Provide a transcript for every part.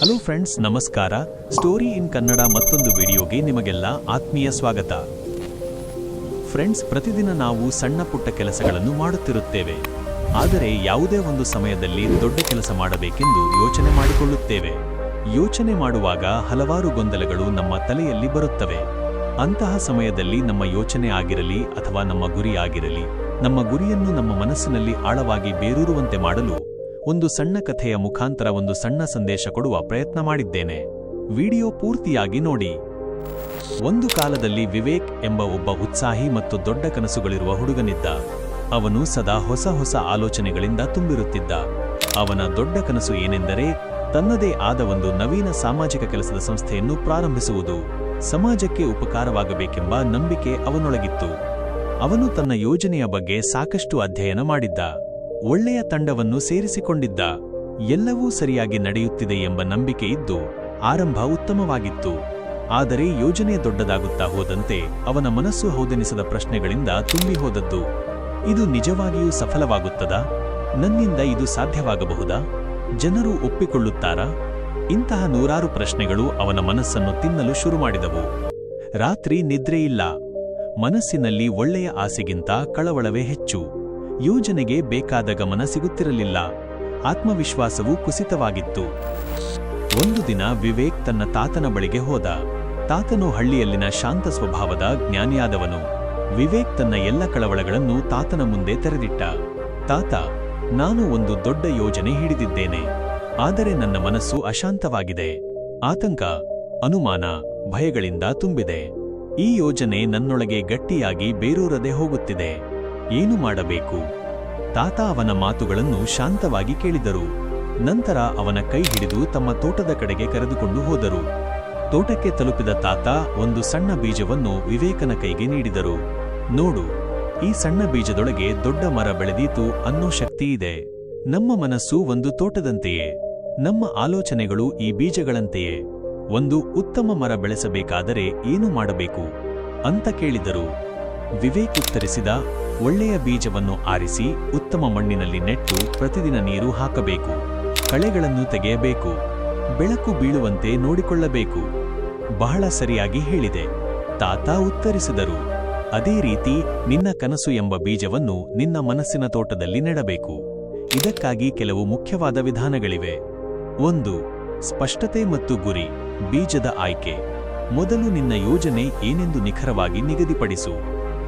Hello friends ನಮಸ್ಕಾರ. Story in Kannada ಮತ್ತೊಂದು ವಿಡಿಯೋಗೆ ನಿಮಗೆಲ್ಲ ಆತ್ಮೀಯ ಸ್ವಾಗತ. ಫ್ರೆಂಡ್ಸ್ ಪ್ರತಿದಿನ ನಾವು ಸಣ್ಣ ಪುಟ್ಟ ಕೆಲಸಗಳನ್ನು ಮಾಡುತ್ತಿರುತ್ತೇವೆ. ಆದರೆ ಯಾವುದೇ ಒಂದು ಸಮಯದಲ್ಲಿ ದೊಡ್ಡ ಕೆಲಸ ಮಾಡಬೇಕೆಂದು ಯೋಚನೆ ಮಾಡಿಕೊಳ್ಳುತ್ತೇವೆ. ಯೋಚನೆ ಮಾಡುವಾಗ ಹಲವಾರು ಗೊಂದಲಗಳು ನಮ್ಮ ತಲೆಯಲ್ಲಿ ಬರುತ್ತವೆ. ಅಂತಹ ಸಮಯದಲ್ಲಿ ನಮ್ಮ ಯೋಚನೆ ಆಗಿರಲಿ ಅಥವಾ ನಮ್ಮ ಗುರಿ ಆಗಿರಲಿ ನಮ್ಮ ಗುರಿಯನ್ನು ನಮ್ಮ ಮನಸ್ಸಿನಲ್ಲಿ ಆಳವಾಗಿ ಬೇರೂರುವಂತೆ ಮಾಡಲು ಒಂದು ಸಣ್ಣ ಕಥೆಯ ಮುಖಾಂತರ ಒಂದು ಸಣ್ಣ ಸಂದೇಶ ಕೊಡುವ ಪ್ರಯತ್ನ ಮಾಡಿದ್ದೇನೆ. ವಿಡಿಯೋ ಪೂರ್ತಿಯಾಗಿ ನೋಡಿ. ಒಂದು ಕಾಲದಲ್ಲಿ ವಿವೇಕ್ ಎಂಬ ಒಬ್ಬ ಉತ್ಸಾಹಿ ಮತ್ತು ದೊಡ್ಡ ಕನಸುಗಳಿರುವ ಹುಡುಗನಿದ್ದ. ಅವನು ಸದಾ ಹೊಸ ಹೊಸ ಆಲೋಚನೆಗಳಿಂದ ತುಂಬಿರುತ್ತಿದ್ದ. ಅವನ ದೊಡ್ಡ ಕನಸು ಏನೆಂದರೆ ತನ್ನದೇ ಆದ ಒಂದು ನವೀನ ಸಾಮಾಜಿಕ ಕೆಲಸದ ಸಂಸ್ಥೆಯನ್ನು ಪ್ರಾರಂಭಿಸುವುದು. ಸಮಾಜಕ್ಕೆ ಉಪಕಾರವಾಗಬೇಕೆಂಬ ನಂಬಿಕೆ ಅವನೊಳಗಿತ್ತು. ಅವನು ತನ್ನ ಯೋಜನೆಯ ಬಗ್ಗೆ ಸಾಕಷ್ಟು ಅಧ್ಯಯನ ಮಾಡಿದ್ದ. ಒಳ್ಳೆಯ ತಂಡವನ್ನು ಸೇರಿಸಿಕೊಂಡಿದ್ದ. ಎಲ್ಲವೂ ಸರಿಯಾಗಿ ನಡೆಯುತ್ತಿದೆ ಎಂಬ ನಂಬಿಕೆ ಇದ್ದು, ಆರಂಭ ಉತ್ತಮವಾಗಿತ್ತು. ಆದರೆ ಯೋಜನೆ ದೊಡ್ಡದಾಗುತ್ತಾ ಹೋದಂತೆ ಅವನ ಮನಸ್ಸು ಹೌದೆನಿಸದ ಪ್ರಶ್ನೆಗಳಿಂದ ತುಂಬಿ ಹೋದದ್ದು. ಇದು ನಿಜವಾಗಿಯೂ ಸಫಲವಾಗುತ್ತದಾ? ನನ್ನಿಂದ ಇದು ಸಾಧ್ಯವಾಗಬಹುದಾ? ಜನರು ಒಪ್ಪಿಕೊಳ್ಳುತ್ತಾರಾ? ಇಂತಹ ನೂರಾರು ಪ್ರಶ್ನೆಗಳು ಅವನ ಮನಸ್ಸನ್ನು ತಿನ್ನಲು ಶುರು ಮಾಡಿದವು ರಾತ್ರಿ ನಿದ್ರೆಯಿಲ್ಲ. ಮನಸ್ಸಿನಲ್ಲಿ ಒಳ್ಳೆಯ ಆಸೆಗಿಂತ ಕಳವಳವೇ ಹೆಚ್ಚು. ಯೋಜನೆಗೆ ಬೇಕಾದ ಗಮನ ಸಿಗುತ್ತಿರಲಿಲ್ಲ. ಆತ್ಮವಿಶ್ವಾಸವೂ ಕುಸಿತವಾಗಿತ್ತು. ಒಂದು ದಿನ ವಿವೇಕ್ ತನ್ನ ತಾತನ ಬಳಿಗೆ ಹೋದ. ತಾತನು ಹಳ್ಳಿಯಲ್ಲಿನ ಶಾಂತ ಸ್ವಭಾವದ ಜ್ಞಾನಿಯಾದವನು. ವಿವೇಕ್ ತನ್ನ ಎಲ್ಲ ಕಳವಳಗಳನ್ನು ತಾತನ ಮುಂದೆ ತೆರೆದಿಟ್ಟ. ತಾತ, ನಾನು ಒಂದು ದೊಡ್ಡ ಯೋಜನೆ ಹಿಡಿದಿದ್ದೇನೆ. ಆದರೆ ನನ್ನ ಮನಸ್ಸು ಅಶಾಂತವಾಗಿದೆ. ಆತಂಕ, ಅನುಮಾನ, ಭಯಗಳಿಂದ ತುಂಬಿದೆ. ಈ ಯೋಜನೆ ನನ್ನೊಳಗೆ ಗಟ್ಟಿಯಾಗಿ ಬೇರೂರದೆ ಹೋಗುತ್ತಿದೆ. ಏನು ಮಾಡಬೇಕು? ತಾತ ಅವನ ಮಾತುಗಳನ್ನು ಶಾಂತವಾಗಿ ಕೇಳಿದರು. ನಂತರ ಅವನ ಕೈ ಹಿಡಿದು ತಮ್ಮ ತೋಟದ ಕಡೆಗೆ ಕರೆದುಕೊಂಡು ಹೋದರು. ತೋಟಕ್ಕೆ ತಲುಪಿದ ತಾತ ಒಂದು ಸಣ್ಣ ಬೀಜವನ್ನು ವಿವೇಕನ ಕೈಗೆ ನೀಡಿದರು. ನೋಡು, ಈ ಸಣ್ಣ ಬೀಜದೊಳಗೆ ದೊಡ್ಡ ಮರ ಬೆಳೆದೀತು ಅನ್ನೋ ಶಕ್ತಿ ಇದೆ. ನಮ್ಮ ಮನಸ್ಸು ಒಂದು ತೋಟದಂತೆಯೇ. ನಮ್ಮ ಆಲೋಚನೆಗಳು ಈ ಬೀಜಗಳಂತೆಯೇ. ಒಂದು ಉತ್ತಮ ಮರ ಬೆಳೆಸಬೇಕಾದರೆ ಏನು ಮಾಡಬೇಕು? ಅಂತ ಕೇಳಿದರು. ವಿವೇಕ್ ಉತ್ತರಿಸಿದ, ಒಳ್ಳೆಯ ಬೀಜವನ್ನು ಆರಿಸಿ ಉತ್ತಮ ಮಣ್ಣಿನಲ್ಲಿ ನೆಟ್ಟು ಪ್ರತಿದಿನ ನೀರು ಹಾಕಬೇಕು. ಕಳೆಗಳನ್ನು ತೆಗೆಯಬೇಕು. ಬೆಳಕು ಬೀಳುವಂತೆ ನೋಡಿಕೊಳ್ಳಬೇಕು. ಬಹಳ ಸರಿಯಾಗಿ ಹೇಳಿದೆ. ತಾತ ಉತ್ತರಿಸಿದರು. ಅದೇ ರೀತಿ ನಿನ್ನ ಕನಸು ಎಂಬ ಬೀಜವನ್ನು ನಿನ್ನ ಮನಸ್ಸಿನ ತೋಟದಲ್ಲಿ ನೆಡಬೇಕು. ಇದಕ್ಕಾಗಿ ಕೆಲವು ಮುಖ್ಯವಾದ ವಿಧಾನಗಳಿವೆ. ಒಂದು ಸ್ಪಷ್ಟತೆ ಮತ್ತು ಗುರಿ, ಬೀಜದ ಆಯ್ಕೆ. ಮೊದಲು ನಿನ್ನ ಯೋಜನೆ ಏನೆಂದು ನಿಖರವಾಗಿ ನಿಗದಿಪಡಿಸು.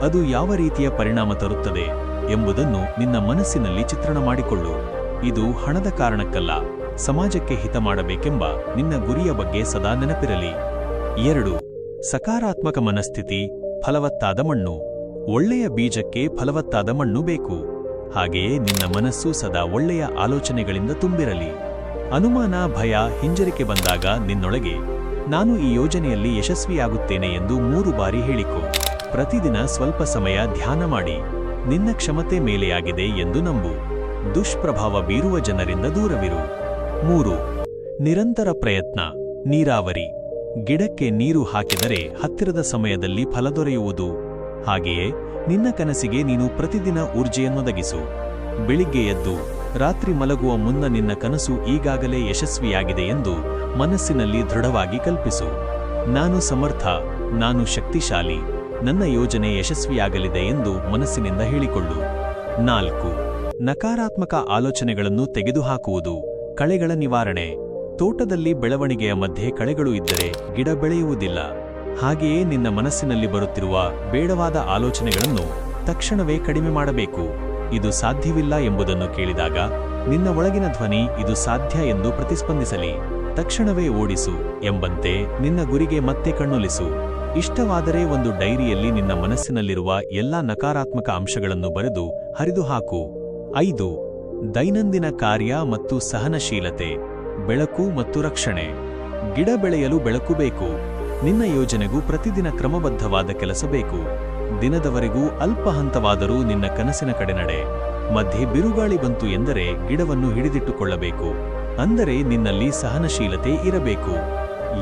ಅದು ಯಾವ ರೀತಿಯ ಪರಿಣಾಮ ತರುತ್ತದೆ ಎಂಬುದನ್ನು ನಿನ್ನ ಮನಸ್ಸಿನಲ್ಲಿ ಚಿತ್ರಣ ಮಾಡಿಕೊಳ್ಳು. ಇದು ಹಣದ ಕಾರಣಕ್ಕಲ್ಲ, ಸಮಾಜಕ್ಕೆ ಹಿತ ಮಾಡಬೇಕೆಂಬ ನಿನ್ನ ಗುರಿಯ ಬಗ್ಗೆ ಸದಾ ನೆನಪಿರಲಿ. ಎರಡು, ಸಕಾರಾತ್ಮಕ ಮನಸ್ಥಿತಿ, ಫಲವತ್ತಾದ ಮಣ್ಣು. ಒಳ್ಳೆಯ ಬೀಜಕ್ಕೆ ಫಲವತ್ತಾದ ಮಣ್ಣು ಬೇಕು. ಹಾಗೆಯೇ ನಿನ್ನ ಮನಸ್ಸು ಸದಾ ಒಳ್ಳೆಯ ಆಲೋಚನೆಗಳಿಂದ ತುಂಬಿರಲಿ. ಅನುಮಾನ, ಭಯ, ಹಿಂಜರಿಕೆ ಬಂದಾಗ ನಿನ್ನೊಳಗೆ ನಾನು ಈ ಯೋಜನೆಯಲ್ಲಿ ಯಶಸ್ವಿಯಾಗುತ್ತೇನೆ ಎಂದು ಮೂರು ಬಾರಿ ಹೇಳಿಕೊ. ಪ್ರತಿದಿನ ಸ್ವಲ್ಪ ಸಮಯ ಧ್ಯಾನ ಮಾಡಿ. ನಿನ್ನ ಕ್ಷಮತೆ ಮೇಲೆಯಾಗಿದೆ ಎಂದು ನಂಬು. ದುಷ್ಪ್ರಭಾವ ಬೀರುವ ಜನರಿಂದ ದೂರವಿರು. ಮೂರು, ನಿರಂತರ ಪ್ರಯತ್ನ, ನೀರಾವರಿ. ಗಿಡಕ್ಕೆ ನೀರು ಹಾಕಿದರೆ ಹತ್ತಿರದ ಸಮಯದಲ್ಲಿ ಫಲ ದೊರೆಯುವುದು. ಹಾಗೆಯೇ ನಿನ್ನ ಕನಸಿಗೆ ನೀನು ಪ್ರತಿದಿನ ಊರ್ಜೆಯನ್ನೊದಗಿಸು. ಬೆಳಿಗ್ಗೆ ಎದ್ದು ರಾತ್ರಿ ಮಲಗುವ ಮುನ್ನ ನಿನ್ನ ಕನಸು ಈಗಾಗಲೇ ಯಶಸ್ವಿಯಾಗಿದೆ ಎಂದು ಮನಸ್ಸಿನಲ್ಲಿ ದೃಢವಾಗಿ ಕಲ್ಪಿಸು. ನಾನು ಸಮರ್ಥ, ನಾನು ಶಕ್ತಿಶಾಲಿ, ನನ್ನ ಯೋಜನೆ ಯಶಸ್ವಿಯಾಗಲಿದೆ ಎಂದು ಮನಸ್ಸಿನಿಂದ ಹೇಳಿಕೊಳ್ಳು. ನಾಲ್ಕು, ನಕಾರಾತ್ಮಕ ಆಲೋಚನೆಗಳನ್ನು ತೆಗೆದುಹಾಕುವುದು, ಕಳೆಗಳ ನಿವಾರಣೆ. ತೋಟದಲ್ಲಿ ಬೆಳವಣಿಗೆಯ ಮಧ್ಯೆ ಕಳೆಗಳು ಇದ್ದರೆ ಗಿಡ ಬೆಳೆಯುವುದಿಲ್ಲ. ಹಾಗೆಯೇ ನಿನ್ನ ಮನಸ್ಸಿನಲ್ಲಿ ಬರುತ್ತಿರುವ ಬೇಡವಾದ ಆಲೋಚನೆಗಳನ್ನು ತಕ್ಷಣವೇ ಕಡಿಮೆ ಮಾಡಬೇಕು. ಇದು ಸಾಧ್ಯವಿಲ್ಲ ಎಂಬುದನ್ನು ಕೇಳಿದಾಗ, ನಿನ್ನ ಒಳಗಿನ ಧ್ವನಿ ಇದು ಸಾಧ್ಯ ಎಂದು ಪ್ರತಿಸ್ಪಂದಿಸಲಿ, ತಕ್ಷಣವೇ ಓಡಿಸು ಎಂಬಂತೆ ನಿನ್ನ ಗುರಿಗೆ ಮತ್ತೆ ಕಣ್ಣೊಲಿಸು. ಇಷ್ಟವಾದರೆ ಒಂದು ಡೈರಿಯಲ್ಲಿ ನಿನ್ನ ಮನಸ್ಸಿನಲ್ಲಿರುವ ಎಲ್ಲಾ ನಕಾರಾತ್ಮಕ ಅಂಶಗಳನ್ನು ಬರೆದು ಹರಿದುಹಾಕು. ಐದು, ದೈನಂದಿನ ಕಾರ್ಯ ಮತ್ತು ಸಹನಶೀಲತೆ, ಬೆಳಕು ಮತ್ತು ರಕ್ಷಣೆ. ಗಿಡ ಬೆಳೆಯಲು ಬೆಳಕು ಬೇಕು. ನಿನ್ನ ಯೋಜನೆಗೂ ಪ್ರತಿದಿನ ಕ್ರಮಬದ್ಧವಾದ ಕೆಲಸ ಬೇಕು. ದಿನದವರೆಗೂ ಅಲ್ಪ ಹಂತವಾದರೂ ನಿನ್ನ ಕನಸಿನ ಕಡೆ ನಡೆ ಮಧ್ಯೆ ಬಿರುಗಾಳಿ ಬಂತು ಎಂದರೆ ಗಿಡವನ್ನು ಹಿಡಿದಿಟ್ಟುಕೊಳ್ಳಬೇಕು. ಅಂದರೆ ನಿನ್ನಲ್ಲಿ ಸಹನಶೀಲತೆ ಇರಬೇಕು.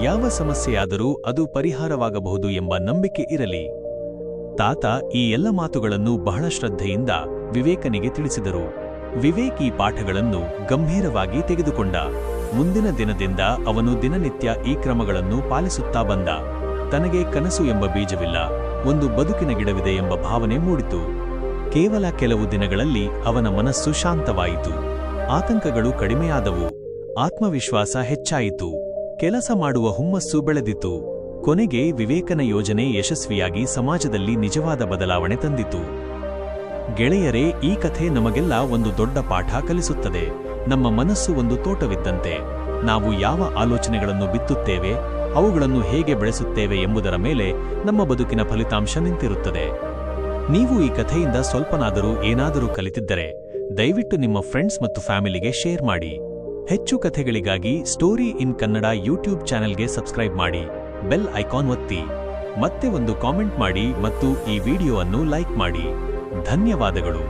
ಯಾವ ಸಮಸ್ಯೆಯಾದರೂ ಅದು ಪರಿಹಾರವಾಗಬಹುದು ಎಂಬ ನಂಬಿಕೆ ಇರಲಿ. ತಾತ ಈ ಎಲ್ಲ ಮಾತುಗಳನ್ನು ಬಹಳ ಶ್ರದ್ಧೆಯಿಂದ ವಿವೇಕನಿಗೆ ತಿಳಿಸಿದರು. ವಿವೇಕ್ ಪಾಠಗಳನ್ನು ಗಂಭೀರವಾಗಿ ತೆಗೆದುಕೊಂಡ. ಮುಂದಿನ ದಿನದಿಂದ ಅವನು ದಿನನಿತ್ಯ ಈ ಕ್ರಮಗಳನ್ನು ಪಾಲಿಸುತ್ತಾ ಬಂದ. ತನಗೆ ಕನಸು ಎಂಬ ಬೀಜವಿಲ್ಲ. ಒಂದು ಬದುಕಿನ ಗಿಡವಿದೆ ಎಂಬ ಭಾವನೆ ಮೂಡಿತು. ಕೇವಲ ಕೆಲವು ದಿನಗಳಲ್ಲಿ ಅವನ ಮನಸ್ಸು ಶಾಂತವಾಯಿತು. ಆತಂಕಗಳು ಕಡಿಮೆಯಾದವು. ಆತ್ಮವಿಶ್ವಾಸ ಹೆಚ್ಚಾಯಿತು. ಕೆಲಸ ಮಾಡುವ ಹುಮ್ಮಸ್ಸು ಬೆಳೆದಿತು. ಕೊನೆಗೆ ವಿವೇಕನ ಯೋಜನೆ ಯಶಸ್ವಿಯಾಗಿ ಸಮಾಜದಲ್ಲಿ ನಿಜವಾದ ಬದಲಾವಣೆ ತಂದಿತು. ಗೆಳೆಯರೇ, ಈ ಕಥೆ ನಮಗೆಲ್ಲ ಒಂದು ದೊಡ್ಡ ಪಾಠ ಕಲಿಸುತ್ತದೆ. ನಮ್ಮ ಮನಸ್ಸು ಒಂದು ತೋಟವಿದ್ದಂತೆ. ನಾವು ಯಾವ ಆಲೋಚನೆಗಳನ್ನು ಬಿತ್ತುತ್ತೇವೆ? ಅವುಗಳನ್ನು ಹೇಗೆ ಬೆಳೆಸುತ್ತೇವೆ ಎಂಬುದರ ಮೇಲೆ ನಮ್ಮ ಬದುಕಿನ ಫಲಿತಾಂಶ ನಿಂತಿರುತ್ತದೆ. ನೀವು ಈ ಕಥೆಯಿಂದ ಸ್ವಲ್ಪನಾದರೂ ಏನಾದರೂ ಕಲಿತಿದ್ದರೆ ದಯವಿಟ್ಟು ನಿಮ್ಮ ಫ್ರೆಂಡ್ಸ್ ಮತ್ತು ಫ್ಯಾಮಿಲಿಗೆ ಶೇರ್ ಮಾಡಿ. ಹೆಚ್ಚು ಕಥೆಗಳಿಗಾಗಿ ಸ್ಟೋರಿ ಇನ್ ಕನ್ನಡ ಯೂಟ್ಯೂಬ್ ಚಾನೆಲ್ಗೆ ಸಬ್ಸ್ಕ್ರೈಬ್ ಮಾಡಿ. ಬೆಲ್ ಐಕಾನ್ ಒತ್ತಿ. ಮತ್ತೆ ಒಂದು ಕಾಮೆಂಟ್ ಮಾಡಿ ಮತ್ತು ಈ ವಿಡಿಯೋವನ್ನು ಲೈಕ್ ಮಾಡಿ. ಧನ್ಯವಾದಗಳು.